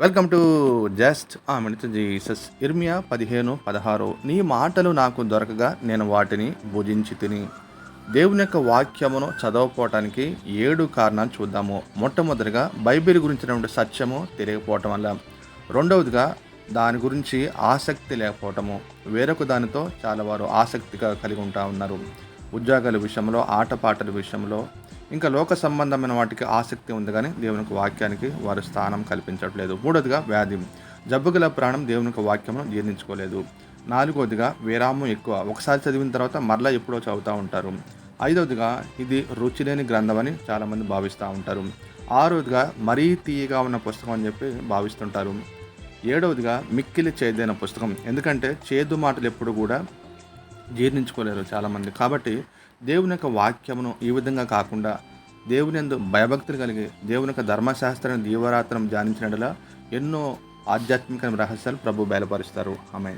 Welcome to just a minute Jesus. ఇర్మియా పదిహేను పదహారు. నీ మాటలు నాకు దొరకగా నేను వాటిని భుజించి తిని. దేవుని యొక్క వాక్యమును చదవకపోవటానికి ఏడు కారణాలు చూద్దాము. మొట్టమొదటిగా బైబిల్ గురించినటువంటి సత్యము తెలియకపోవటం వల్ల. రెండవదిగా దాని గురించి ఆసక్తి లేకపోవటము. వేరొక దానితో చాలా వారు ఆసక్తిగా కలిగి ఉంటా ఉన్నారు. ఉద్యోగాల విషయంలో ఆటపాటల విషయంలో ఇంకా లోక సంబంధమైన వాటికి ఆసక్తి ఉంది కానీ దేవునికి వాక్యానికి వారు స్థానం కల్పించట్లేదు. మూడోదిగా వ్యాధి. జబ్బు గల ప్రాణం దేవునికి వాక్యమును జీర్ణించుకోలేదు. నాలుగోదిగా విరామం ఎక్కువ. ఒకసారి చదివిన తర్వాత మరలా ఎప్పుడో చదువుతూ ఉంటారు. ఐదవదిగా ఇది రుచి లేని గ్రంథం అని చాలామంది భావిస్తూ ఉంటారు. ఆరోదిగా మరీ తీయగా ఉన్న పుస్తకం అని చెప్పి భావిస్తుంటారు. ఏడవదిగా మిక్కిలి చేదైన పుస్తకం. ఎందుకంటే చేదు మాటలు ఎప్పుడు కూడా జీర్ణించుకోలేరు చాలామంది. కాబట్టి దేవుని యొక్క వాక్యమును ఈ విధంగా కాకుండా దేవుని ఎందు భయభక్తులు కలిగి దేవుని యొక్క ధర్మశాస్త్రాన్ని దీవరాత్రం ధ్యానించినట్లా ఎన్నో ఆధ్యాత్మిక రహస్యాలు ప్రభు బయలుపరుస్తారు. ఆమె